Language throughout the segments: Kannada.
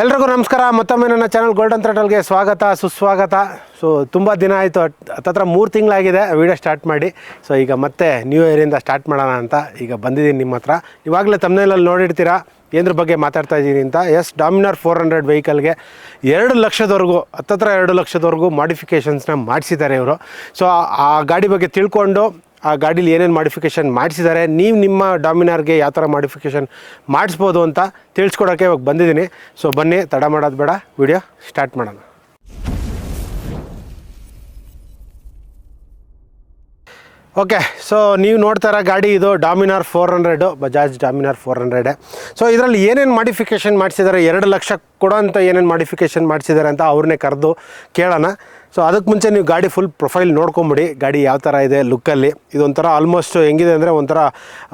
ಎಲ್ರಿಗೂ ನಮಸ್ಕಾರ. ಮತ್ತೊಮ್ಮೆ ನನ್ನ ಚಾನಲ್ ಗೋಲ್ಡನ್ ಥ್ರಟಲ್ಗೆ ಸ್ವಾಗತ, ಸುಸ್ವಾಗತ. ಸೊ ತುಂಬ ದಿನ ಆಯಿತು. ಹತ್ತತ್ರ ಮೂರು ತಿಂಗಳಾಗಿದೆ. ವೀಡಿಯೋ ಸ್ಟಾರ್ಟ್ ಮಾಡಿ. ಸೊ ಈಗ ಮತ್ತೆ ನ್ಯೂ ಇಯರಿಂದ ಸ್ಟಾರ್ಟ್ ಮಾಡೋಣ ಅಂತ ಈಗ ಬಂದಿದ್ದೀನಿ ನಿಮ್ಮ ಹತ್ರ. ಇವಾಗಲೇ ತಮ್ಮನೇಲಲ್ಲಿ ನೋಡಿರ್ತೀರಾ? ಏನ್ರ ಬಗ್ಗೆ ಮಾತಾಡ್ತಾ ಇದ್ದೀನಿ ಅಂತ. ಎಸ್ ಡಾಮಿನಾರ್ ಫೋರ್ ಹಂಡ್ರೆಡ್ ವೆಹಿಕಲ್ಗೆ ಎರಡು ಲಕ್ಷದವರೆಗೂ ಹತ್ತತ್ರ ಎರಡು ಲಕ್ಷದವರೆಗೂ ಮಾಡಿಫಿಕೇಷನ್ಸ್ನ ಮಾಡಿಸಿದ್ದಾರೆ ಇವರು. ಸೊ ಆ ಗಾಡಿ ಬಗ್ಗೆ ತಿಳ್ಕೊಂಡು ಆ ಗಾಡೀಲಿ ಏನೇನು ಮಾಡಿಫಿಕೇಷನ್ ಮಾಡಿಸಿದ್ದಾರೆ ನೀವು ನಿಮ್ಮ ಡಾಮಿನಾರ್ಗೆ ಯಾವ ಥರ ಮಾಡಿಫಿಕೇಷನ್ ಮಾಡಿಸ್ಬೋದು ಅಂತ ತಿಳಿಸ್ಕೊಡೋಕ್ಕೆ ಇವಾಗ ಬಂದಿದ್ದೀನಿ. ಸೊ ಬನ್ನಿ, ತಡ ಮಾಡೋದು ಬೇಡ. ವಿಡಿಯೋ ಸ್ಟಾರ್ಟ್ ಮಾಡೋಣ. ಓಕೆ ಸೊ ನೀವು ನೋಡ್ತಾ ಇರೋ ಗಾಡಿ ಇದು Dominar four hundred Bajaj Dominar four ಹಂಡ್ರೆಡೆ so ಇದರಲ್ಲಿ ಏನೇನು ಮಾಡಿಫಿಕೇಷನ್ ಮಾಡಿಸಿದ್ದಾರೆ ಎರಡು ಲಕ್ಷ ಕೊಡೋ ಅಂತ ಏನೇನು ಮಾಡಿಫಿಕೇಷನ್ ಮಾಡಿಸಿದ್ದಾರೆ ಅಂತ ಅವ್ರನ್ನೇ ಕರೆದು ಕೇಳೋಣ. ಸೊ ಅದಕ್ಕೆ ಮುಂಚೆ ನೀವು ಗಾಡಿ ಫುಲ್ ಪ್ರೊಫೈಲ್ ನೋಡ್ಕೊಂಬಿಡಿ. ಗಾಡಿ ಯಾವ ಥರ ಇದೆ ಲುಕ್ಕಲ್ಲಿ ಇದೊಂಥರ ಆಲ್ಮೋಸ್ಟ್ ಹೆಂಗಿದೆ ಅಂದರೆ ಒಂಥರ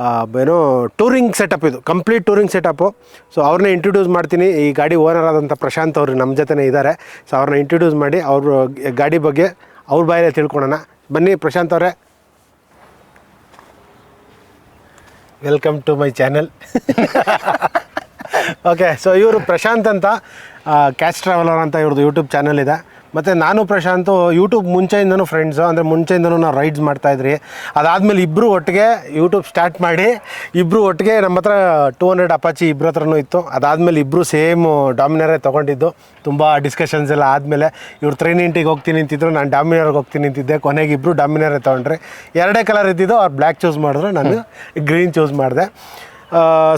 ಏನು ಏನೋ ಟೂರಿಂಗ್ ಸೆಟಪ್ ಇದು ಕಂಪ್ಲೀಟ್ ಟೂರಿಂಗ್ ಸೆಟಪ್ಪು ಸೊ ಅವ್ರನ್ನ ಇಂಟ್ರೊಡ್ಯೂಸ್ ಮಾಡ್ತೀನಿ. ಈ ಗಾಡಿ ಓನರ್ ಆದಂಥ ಪ್ರಶಾಂತ್ ಅವರು ನಮ್ಮ ಜೊತೆನೇ ಇದ್ದಾರೆ ಸೊ ಅವ್ರನ್ನ ಇಂಟ್ರೊಡ್ಯೂಸ್ ಮಾಡಿ ಅವ್ರ ಗಾಡಿ ಬಗ್ಗೆ ಅವ್ರ ಬಾಯಲ್ಲೇ ತಿಳ್ಕೊಳೋಣ. ಬನ್ನಿ ಪ್ರಶಾಂತ್ ಅವರೇ. Welcome to my channel okay so ಇವರು ಪ್ರಶಾಂತ್ ಅಂತ ಕ್ಯಾಶ್ ಟ್ರಾವೆಲರ್ ಅಂತ ಇವ್ರದ್ದು ಯೂಟ್ಯೂಬ್ ಚಾನಲ್ ಇದೆ. ಮತ್ತು ನಾನು ಪ್ರಶಾಂತು ಯೂಟ್ಯೂಬ್ ಮುಂಚೆಯಿಂದನೂ ಫ್ರೆಂಡ್ಸು ಅಂದರೆ ಮುಂಚೆಯಿಂದನೂ ನಾವು ರೈಡ್ಸ್ ಮಾಡ್ತಾಯಿದ್ರಿ ಅದಾದಮೇಲೆ ಇಬ್ಬರು ಒಟ್ಟಿಗೆ ಯೂಟ್ಯೂಬ್ ಸ್ಟಾರ್ಟ್ ಮಾಡಿ ಇಬ್ಬರು ಒಟ್ಟಿಗೆ ನಮ್ಮ ಹತ್ರ ಟೂ ಹಂಡ್ರೆಡ್ ಅಪಾಚಿ ಇಬ್ಬರ ಹತ್ರನೂ ಇತ್ತು. ಅದಾದಮೇಲೆ ಇಬ್ಬರು ಸೇಮ್ ಡಾಮಿನರೇ ತೊಗೊಂಡಿದ್ದು. ತುಂಬ ಡಿಸ್ಕಷನ್ಸ್ ಎಲ್ಲ ಆದಮೇಲೆ ಇವ್ರು ತ್ರೀ ನಿಂಟಿಗೆ ಹೋಗ್ತೀನಿ ನಿಂತಿದ್ರು ನಾನು ಡಾಮಿನರ್ಗೆ ಹೋಗ್ತೀನಿ ನಿಂತಿದ್ದೆ ಕೊನೆಗೆ ಇಬ್ಬರು ಡಾಮಿನರೇ ತೊಗೊಂಡ್ರಿ. ಎರಡೇ ಕಲರ್ ಇದ್ದಿದ್ದು ಅವ್ರು ಬ್ಲ್ಯಾಕ್ ಚೂಸ್ ಮಾಡಿದ್ರು ನಾನು ಗ್ರೀನ್ ಚೂಸ್ ಮಾಡಿದೆ.